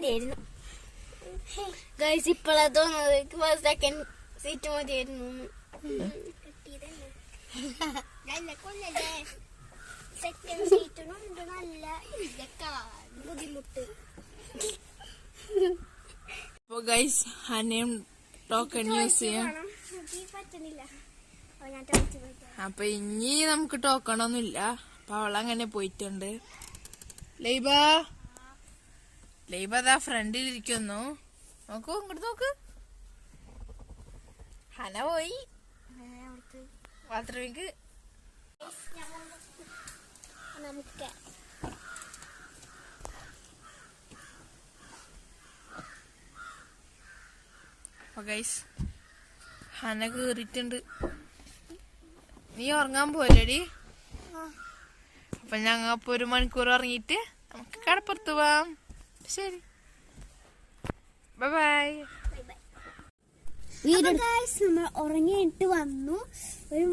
മതിയായിരുന്നു. ഗൈസ് ഇപ്പോഴാ തോന്നുന്നത് സെക്കൻഡ് സീറ്റ് മതിയായിരുന്നു. സെക്കൻഡ് സീറ്റിനുണ്ട് നല്ല ബുദ്ധിമുട്ട്. അപ്പൊ ഗൈസ് ഹനയും ടോക്കൺ യൂസ് ചെയ്യാം. അപ്പൊ ഇനി നമുക്ക് ടോക്കണൊന്നുമില്ല. ഒന്നും ഇല്ല അപ്പൊ അവളങ്ങനെ പോയിട്ടുണ്ട്. ലൈബ ലൈബ അതാ ഫ്രണ്ടിൽ ഇരിക്കുന്നു നോക്കൂ ഇങ്ങോട്ട് നോക്ക്. ഹന പോയി. ബാത്റൂമിക്ക്. നമുക്ക് അപ്പൊ ഗൈസ് ഹന കേറിട്ടുണ്ട് നീ ഉറങ്ങാൻ പോലടി അപ്പൊ ഞങ്ങ ഒരു മണിക്കൂർ ഇറങ്ങിയിട്ട് നമുക്ക് കടപ്പുറത്ത് പോവാം. ശരി. ബൈ നമ്മൾ ഉറങ്ങിയിട്ട് വന്നു. ഒരു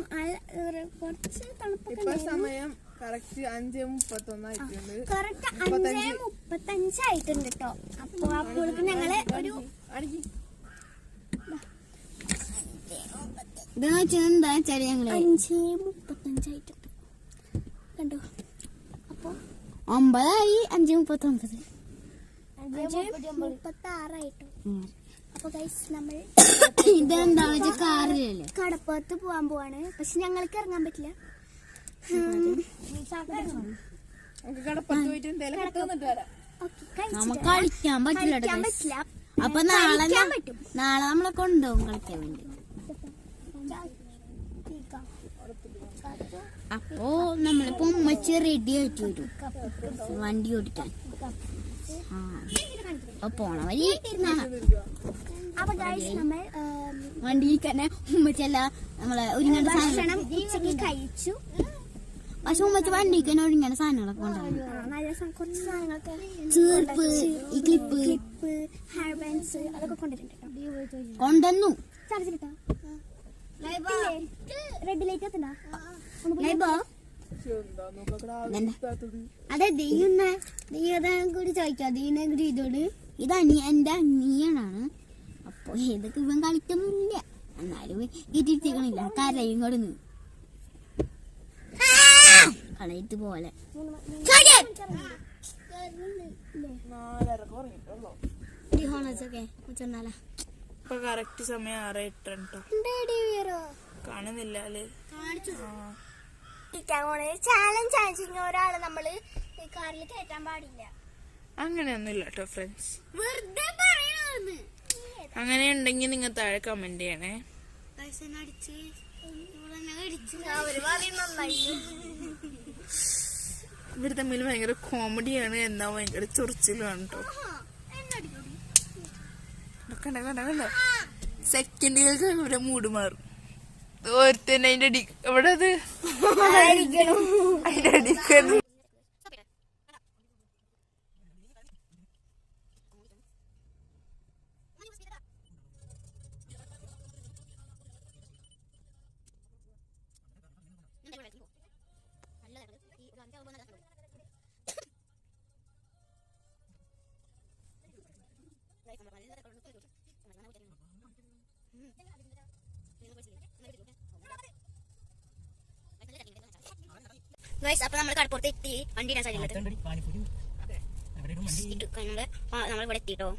കുറച്ച് തണുപ്പൊക്കെ സമയം കറക്റ്റ് അഞ്ചേ മുപ്പത്തൊന്നായിട്ടുണ്ട് കറക്റ്റ് അഞ്ചേ മുപ്പത്തഞ്ചായിട്ടുണ്ട് കേട്ടോ അപ്പൊ അപ്പോഴേക്കും ഞങ്ങൾ ഒരു എന്താ വെച്ചാൽ ഞങ്ങൾ. അഞ്ചേ മുപ്പത്തഞ്ചായിട്ടുണ്ട് കണ്ടോ? അപ്പൊ ഒമ്പതായി അഞ്ചേ മുപ്പത്തൊമ്പത്. മുപ്പത്തി ആറായിട്ടു അപ്പൊ ഗൈസ് നമ്മൾ വെച്ചാൽ കാറിലല്ലേ കടപ്പുറത്ത് പോവാൻ പോവാണ്. പക്ഷെ ഞങ്ങൾക്ക് ഇറങ്ങാൻ പറ്റില്ല. നമുക്ക് കളിക്കാൻ പറ്റില്ല അപ്പൊ നാളെ. നാളെ നമ്മളെ കൊണ്ടുപോകും കളിക്കാൻ വേണ്ടി. അപ്പോ നമ്മളിപ്പോ ഉമ്മച്ചി റെഡി ആയിട്ട് വരും. വണ്ടി ഓടിക്കാൻ. പോണ വഴി. അപ്പൊ ഗൈസ് നമ്മൾ ഉം, വണ്ടി തന്നെ ഉമ്മച്ചല്ല നമ്മളെ ഒരുങ്ങേണ്ട സാധനം ഉച്ചയ്ക്ക് കഴിച്ചു. പക്ഷെ ഉമ്മച്ച വണ്ടിക്ക് തന്നെ ഒരുങ്ങേണ്ട സാധനങ്ങളൊക്കെ കൊണ്ടുവന്നു. ചീർപ്പ് ഈ ക്ലിപ്പ്. ക്ലിപ്പ് ഹെയർ ബാൻഡ്സ് അതൊക്കെ കൊണ്ടുവരുന്നുണ്ട് കൊണ്ടുവന്നു. ചാർജ് കിട്ടാ റെഡ് ലൈറ്റ് എത്തണ്ടാ. അതെ ദീന്ന ദീയതാ കൂടി ചോദിക്കാം. ദീനെ കൂടി ഇതോട്? ഇത് അനിയ എന്റെ അനിയനാണ്. അപ്പൊ ഏതൊക്കെ ഇവൻ കളിക്കുന്നില്ല എന്നാലും ഇട്ടിരിക്കണില്ല കരയും കൊടുന്ന് കളയിട്ട് പോലെ. ഇപ്പൊ കറക്റ്റ് സമയം ആറ് എട്ടോ കാണുന്നില്ല അല്ലേ? ചാലഞ്ച് ചാലഞ്ചിങ് ഒരാൾ നമ്മൾ കാറിൽ കയറ്റാൻ പാടില്ല. അങ്ങനെയൊന്നുമില്ല കേട്ടോ ഫ്രണ്ട്സ് വെറുതെ പറയണെന്ന് അങ്ങനെ ഉണ്ടെങ്കിൽ നിങ്ങൾ താഴെ കമന്റ് ചെയ്യണേ. ഇവർ തമ്മിൽ ഭയങ്കര കോമഡിയാണ് എന്നാ ഭയങ്കര ചൊറിച്ചിലുമാണ് കേട്ടോ കണ്ട കണ്ട കണ്ട സെക്കൻഡുകൾക്ക് ഇവരെ മൂട് മാറും. ഓരോരുത്തന്നെ അതിന്റെ അടി എവിടെ അത് അതിന്റെ അടിക്ക് ഗൈസ് അപ്പൊ നമ്മൾ കടപ്പുറത്ത് എത്തി. വണ്ടി ഇടാൻ സാധ്യത നമ്മൾ ഇവിടെ എത്തിട്ടോ.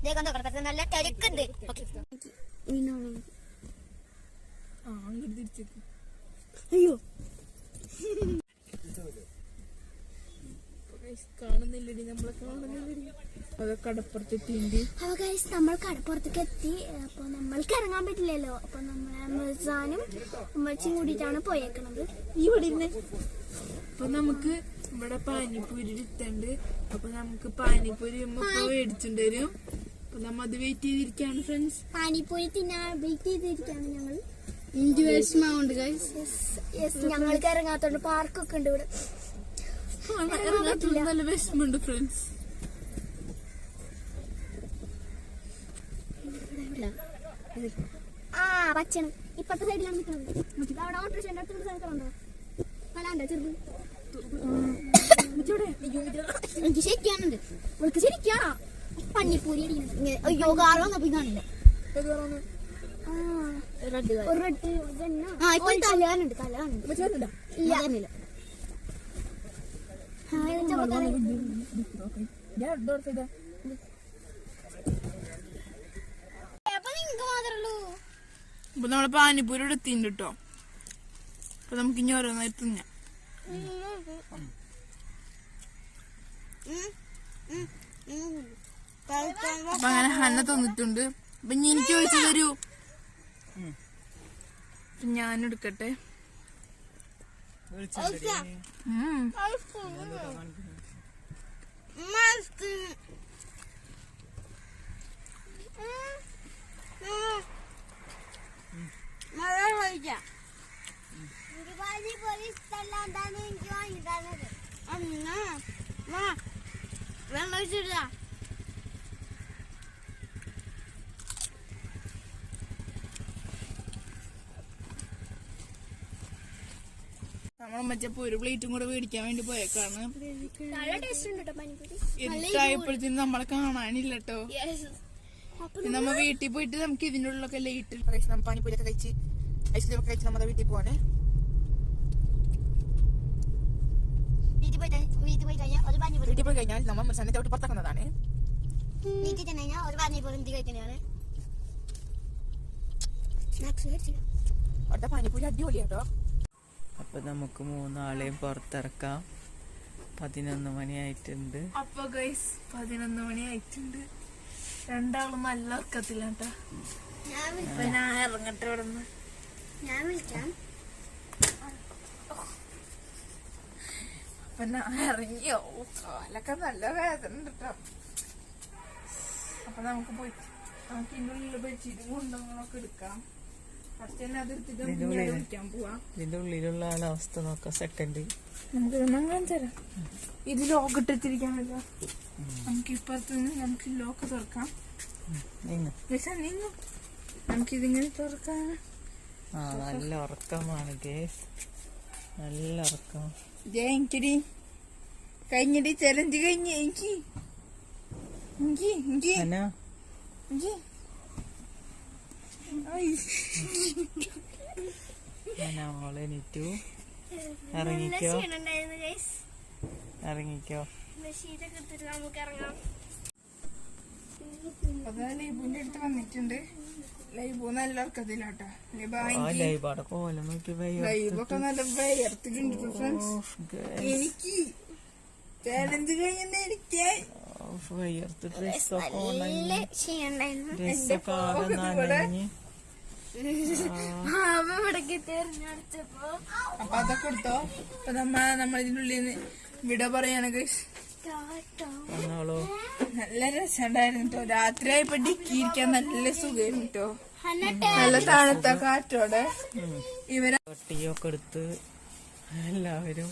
ഇതേക്കാൻ കടപ്പുറത്ത് നല്ല തിരക്കുണ്ട്. അയ്യോ. കാണുന്നില്ലടി നമ്മളെ കാണുന്നില്ലടി. അതൊക്കെ കടപ്പുറത്തെത്തിണ്ട് അപ്പൊ ഗൈസ് നമ്മൾ കടപ്പുറത്തേക്ക് എത്തി അപ്പൊ നമ്മൾക്ക് ഇറങ്ങാൻ പറ്റില്ലല്ലോ. അപ്പൊ നമ്മളെ മിർസാനും അമ്മച്ചും കൂടിയിട്ടാണ് പോയേക്കണത്. ഇവിടെ ഇരുന്ന്. അപ്പൊ നമുക്ക് ഇവിടെ പാനിപ്പൂരി എടുത്തുണ്ട് അപ്പൊ നമുക്ക് പാനിപ്പൂരി മേടിച്ചിട്ട് വരും. അപ്പൊ നമ്മ അത് വെയിറ്റ് ചെയ്തിരിക്കാണ് ഫ്രണ്ട്സ് പാനിപ്പൂരി തിന്നാൻ വെയിറ്റ് ചെയ്തിരിക്കാണ് ഞങ്ങൾ ഞങ്ങൾക്ക് ഇറങ്ങാത്തോണ്ട് പാർക്കൊക്കെ ഉണ്ട് ഇവിടെ. നല്ല വിഷമുണ്ട് ഫ്രണ്ട്സ് ആ പച്ചണ് ഇപ്പത്തെ സൈഡിലാണ് നിൽക്കുന്നത്. അവിടെ ഓട്ടോറിക്ഷന്റെ അടുത്ത് സ്ഥലത്തുണ്ടോ പലാണ്ടോ ചെറുത്? എനിക്ക് ശരിക്കാനുണ്ട്. ഉൾക്ക് ശരിക്കാ. പന്നിപ്പൂരി അയ്യോ കാർ വന്നപ്പോ ഇതന്നെ ആ ഇപ്പൊ കല്യാണുണ്ട് ഇല്ല. ഇപ്പൊ നമ്മളെ പാനിപ്പൂരി ഇവിടെ എത്തിണ്ട് കേട്ടോ അപ്പൊ നമുക്ക് ഇനി ഓരോന്നായി തിന്നാം. അപ്പൊ അങ്ങനെ ഹന്ന തന്നിട്ടുണ്ട്. അപ്പൊ ഇനി എനിക്ക് ചോദിച്ചു തരൂ ഞാൻ എടുക്കട്ടെ Anne, ben özür dilerim. മറ്റേ ഒരു പ്ലേറ്റും കൂടെ മേടിക്കാൻ വേണ്ടി പോയേക്കാണ് പനിപ്പൂരി ഇരുട്ടായപ്പോഴത്തേനും നമ്മളെ കാണാനില്ല കേട്ടോ നമ്മ വീട്ടിൽ പോയിട്ട് നമുക്ക് ഇതിനുള്ളൊക്കെ ഉള്ളിലൊക്കെ ലൈറ്റ് പാനിപ്പൂരിയൊക്കെ കഴിച്ച് ഐസ്ക്രീം ഒക്കെ കഴിച്ച് നമ്മുടെ വീട്ടിൽ പോവാണ്. വീട്ടിൽ പോയി കഴിഞ്ഞാൽ നമ്മൾ സന്നദ്ധ തൊട്ട് പുറത്താക്കുന്നതാണ് വീട്ടിൽ കഴിഞ്ഞാൽ ഒരു പാനി പോലും എന്ത് കഴിക്കുന്നതാണ്? സ്നാക്സ് കഴിച്ചില്ല അവിടെ പാനിപ്പൂരി അടിപൊളിയാട്ടോ. അപ്പൊ നമുക്ക് മൂന്നാളെയും പുറത്തിറക്കാം. പതിനൊന്ന് മണിയായിട്ടുണ്ട്. അപ്പൊ ഗൈസ് പതിനൊന്ന് മണിയായിട്ടുണ്ട്. രണ്ടാളും നല്ല ഉറക്കത്തില്ല ഞാൻ വിളി- അപ്പൊ ഞാൻ ഇറങ്ങട്ടെ ഇവിടെ നിന്ന് ഞാൻ വിളിക്കാം. അപ്പൊ ഞാൻ ഇറങ്ങിയോ? കാലൊക്കെ നല്ല വേദന ഉണ്ട് കേട്ടോ അപ്പൊ നമുക്ക് പോയി നമുക്ക് ഇന്നുള്ള ഉള്ളിൽ ബെഡ്ഷീറ്റും കൊണ്ടുവന്നൊക്കെ എടുക്കാം ഫസ്റ്റ് തന്നെ അതെടുത്തിട്ട് നമുക്ക് ഇതിന്റെ ഉള്ളിലുള്ള ആളെ അവസ്ഥ നോക്കാം സെക്കൻഡ് നമുക്ക് ഇതൊന്നും കാണിച്ചു ഇത് ലോക്ക് ഇട്ടിരിക്കാനല്ലോ നമുക്ക് ഇപ്പുറത്ത് നിന്ന് നമുക്ക് ലോക്ക് തുറക്കാം. നീങ്ങ നമുക്ക് ഇതിങ്ങനെ തുറക്കാം. ആ നല്ല ഉറക്കമാണ് ഗേസ് നല്ല ഉറക്കം. ജയ എനിക്കടി കഴിഞ്ഞടി ചലഞ്ച് കഴിഞ്ഞ. എനിക്ക്. എനിക്ക് എനിക്ക്. മോളെ നീറ്റു? ഇറങ്ങിക്കോ? ഇറങ്ങിക്കോ? ലൈബുവിന്റെ അടുത്ത് വന്നിട്ടുണ്ട്. ലൈബു നല്ല ഉറക്കത്തിലാട്ടോ. ലൈബൊക്കെ നല്ല വയർത്തിട്ടുണ്ട് ഫ്രണ്ട്സ് എനിക്ക് ചാലഞ്ച് കഴിയുന്ന എനിക്ക്. വയ്യർത്ത് ഡ്രസ്സൊക്കെ ഡ്രസ്സൊക്കെ അപ്പൊ അതൊക്കെ എടുത്തോ? അപ്പൊ നമ്മ നമ്മളിതിന്റെ ഉള്ളിൽ നിന്ന് വിട പറയാണ് നല്ല രസമുണ്ടായിരുന്നു കേട്ടോ രാത്രിയായി ആയപ്പോ ഡിക്കി നല്ല സുഖമായിരുന്നു കേട്ടോ നല്ല തണുത്ത കാറ്റോടെ. ഇവരെ എടുത്ത് എല്ലാവരും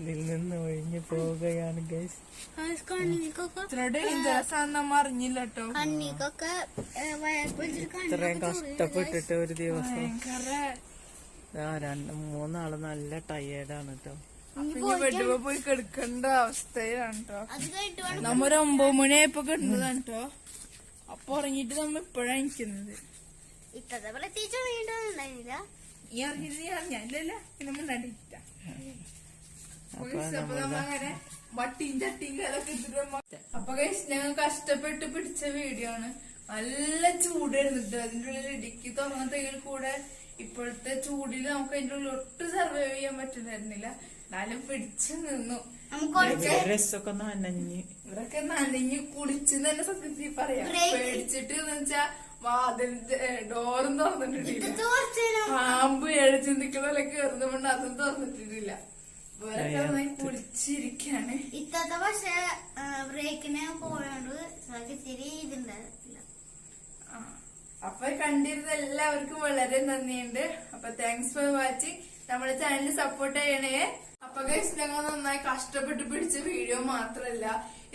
ഇതിൽ നിന്ന് ഒഴിഞ്ഞു പോവുകയാണ് ഗൈസ് ഇത്രയും കഷ്ടപ്പെട്ടിട്ട് ഒരു ദിവസം. രണ്ടും ആ രണ്ട് മൂന്നാൾ നല്ല ടയേർഡാണ് കേട്ടോ. വെട്ടുമ്പോ പോയി കിടക്കേണ്ട അവസ്ഥയിലാണ് കേട്ടോ. അത് കഴിഞ്ഞിട്ട് വേണം നമ്മ ഒരു ഒമ്പത് മണിയായപ്പോ കിടന്നതാണ് കേട്ടോ. അപ്പൊ ഇറങ്ങിട്ട് നമ്മ ഇപ്പോഴാണ് നിൽക്കുന്നത് ഇത്തത്തെ പ്രത്യേകിച്ച് വീണ്ടും ഉണ്ടായിരുന്നില്ല. ഈ അറിഞ്ഞത് നീ അറിഞ്ഞല്ലേ പിന്നെ മിണ്ടാണ്ടിരിക്ക അപ്പൊ നമ്മങ്ങനെ വട്ടിയും ചട്ടിയും കലൊക്കെ ഇട്ടിട്ട് അപ്പൊ guys ഞങ്ങൾ കഷ്ടപ്പെട്ട് പിടിച്ച വീഡിയോ ആണ്. നല്ല ചൂടായിരുന്നിട്ട് അതിന്റെ ഉള്ളിൽ ഇടുക്കി തുറന്നതെങ്കിൽ കൂടെ ഇപ്പോഴത്തെ ചൂടിൽ നമുക്ക് അതിന്റെ ഉള്ളിൽ ഒട്ടും സർവൈവ് ചെയ്യാൻ പറ്റുന്നായിരുന്നില്ല എന്നാലും പിടിച്ചു നിന്നു. നമുക്ക് ഡ്രസ്സൊക്കെ നനഞ്ഞ്. ഇവരൊക്കെ നനഞ്ഞ് കുളിച്ച് തന്നെ സത്യത്തിൽ പറയാം. പേടിച്ചിട്ട് എന്ന് വെച്ചാ വാതിലിന്റെ ഡോറും തുറന്നിട്ടിട്ടില്ല. പാമ്പ് ഏഴ് ചിന്തിക്കുന്നതിലെ കയറുന്നതുകൊണ്ട് അതും തുറന്നിട്ടിട്ടില്ല. കുളിച്ചിരിക്കാണ് ഇത്തത്തെ പക്ഷെ ബ്രേക്കിന് പോയോണ്ട് ഇത്തിരി ഇതുണ്ടായില്ല അപ്പൊ കണ്ടിരുന്ന എല്ലാവർക്കും വളരെ നന്ദിയുണ്ട്. അപ്പൊ താങ്ക്സ് ഫോർ വാച്ചിങ് നമ്മുടെ ചാനൽ സപ്പോർട്ട് ചെയ്യണേ. അപ്പൊ ഗൈസ് ഞങ്ങൾ നന്നായി കഷ്ടപ്പെട്ട് പിടിച്ച വീഡിയോ മാത്രല്ല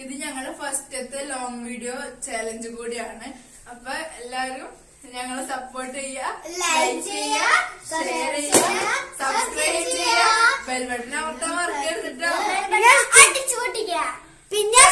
ഇത് ഞങ്ങളുടെ ഫസ്റ്റത്തെ ലോങ് വീഡിയോ ചാലഞ്ച് കൂടിയാണ്. അപ്പൊ എല്ലാരും ഞങ്ങളെ സപ്പോർട്ട് ചെയ്യുക ലൈക്ക് ചെയ്യുക, ഷെയർ ചെയ്യുക സബ്സ്ക്രൈബ് ചെയ്യുക. ബെൽബട്ടൺ അമർത്താൻ മറക്കരുത് പിന്നെ